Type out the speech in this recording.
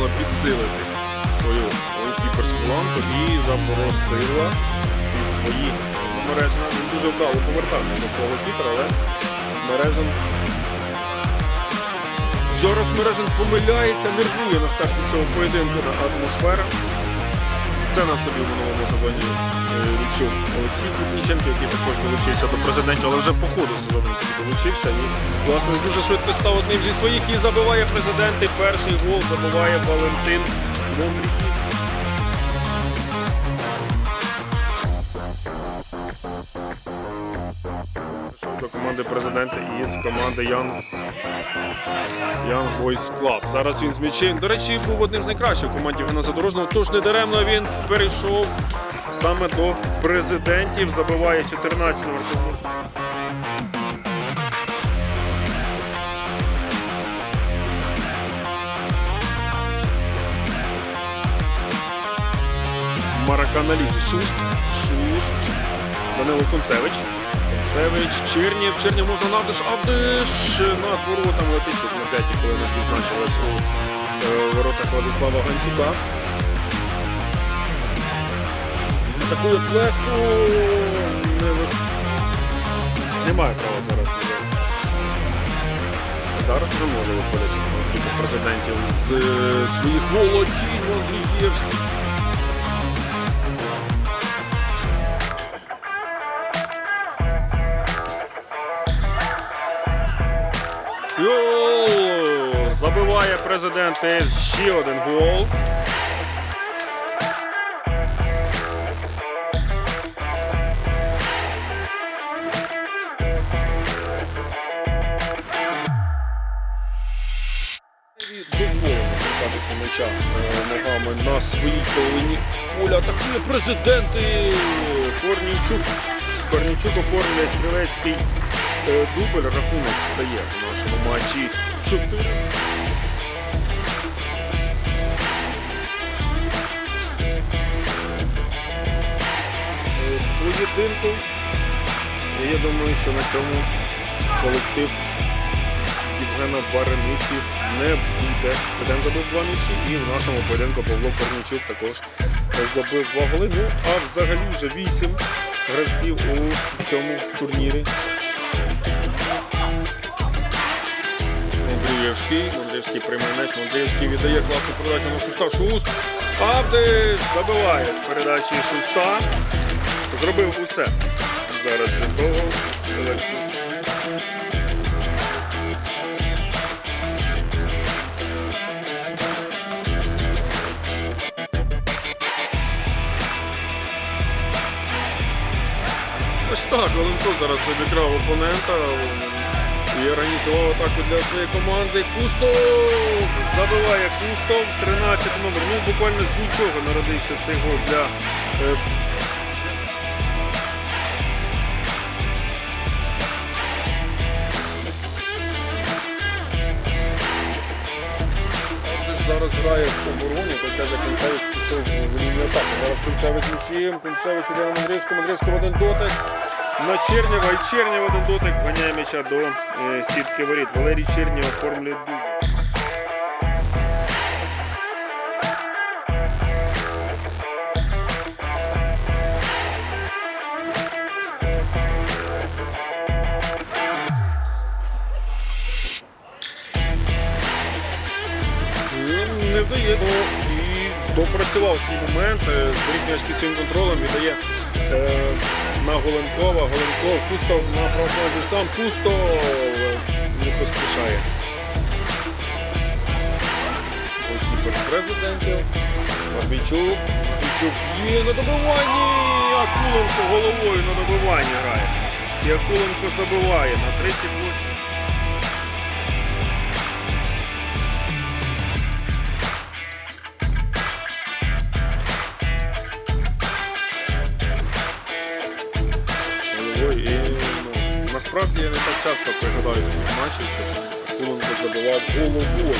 вирішила підсилити свою голкіперську ланку і запросила від своїх мережа. Він дуже вдало повертався до свого кіпера, але мережен. Зараз мережан помиляється, нервує на старті цього поєдинку атмосфера. Це на собі в минулому сезоні е, відчув Олексій Кутніченко, який також долучився до президентів, але вже по ходу сезону долучився. І власне дуже швидко став одним зі своїх і забиває президент. І перший гол забиває Валентин Момрій. Команди президента із команди Young, Young Boys Club. Зараз він з м'ячем. До речі, був одним з найкращих в команді Гена Задорожного. Тож недаремно він перейшов саме до президентів. Забиває 14 номер. Мараканалізі. Шуст. Шуст. Данило Концевич. Концевич, Чернєв, Чернєв можна навдиш, Авдиш над воротами Летичук на п'ятій хвилинах відзначилась у е, воротах Владислава Ганчука. Таку плесу не ви- немає права зараз. Зараз вже може виходити президентів з е, своїх володінь Андрієвських. Гол! Забиває президент ще один гол. Е, ногами на своїй половині поля. Атакує президенти. Корнійчук. Корнійчук оформлює стрілецький дубль. Рахунок стає в нашому матчі 4. Е, Поєдинку. Я думаю, що на цьому колектив Євгена Варениці не буде. Один забив два м'ячі і в нашому поєдинку Павло Корнічук також забив два голи. Ну, а взагалі вже вісім гравців у цьому турнірі. Андрієвський, Андрієвський приймає м'яч, Андрієвський віддає класну передачу на Шуста. Шуст. Авдиш забиває з передачі Шуста. Зробив усе. Зараз для того. Ось так, Оленко зараз обіграв опонента і організував атаку для своєї команди. Кустов забиває Кустов, 13 номер. Ну, буквально з нічого народився цей гол для е, зараз грає в обороні, хоча за Концевич пішов в лінію атаки. Зараз Концевич мушієм, Концевич іде на Мандрівську в один дотик. На Чернєва і Чернєв один дотик ганяє м'яча до е, сітки воріт. Валерій Чернєв оформлює дубль. Не вдає. І допрацював свій момент. Зберіг м'яч під своїм контролем, віддає е, на Голенкова. Голенков, Кустов на прогнозі сам. Кустов не поспішає. Голкіпер президентів. Бійчук. Бійчук є на добиванні. Акуленко головою на добиванні грає. І Акуленко забиває на 38. І ну, насправді я не так часто пригадаю такі матчі, що Акуленко забивав головою.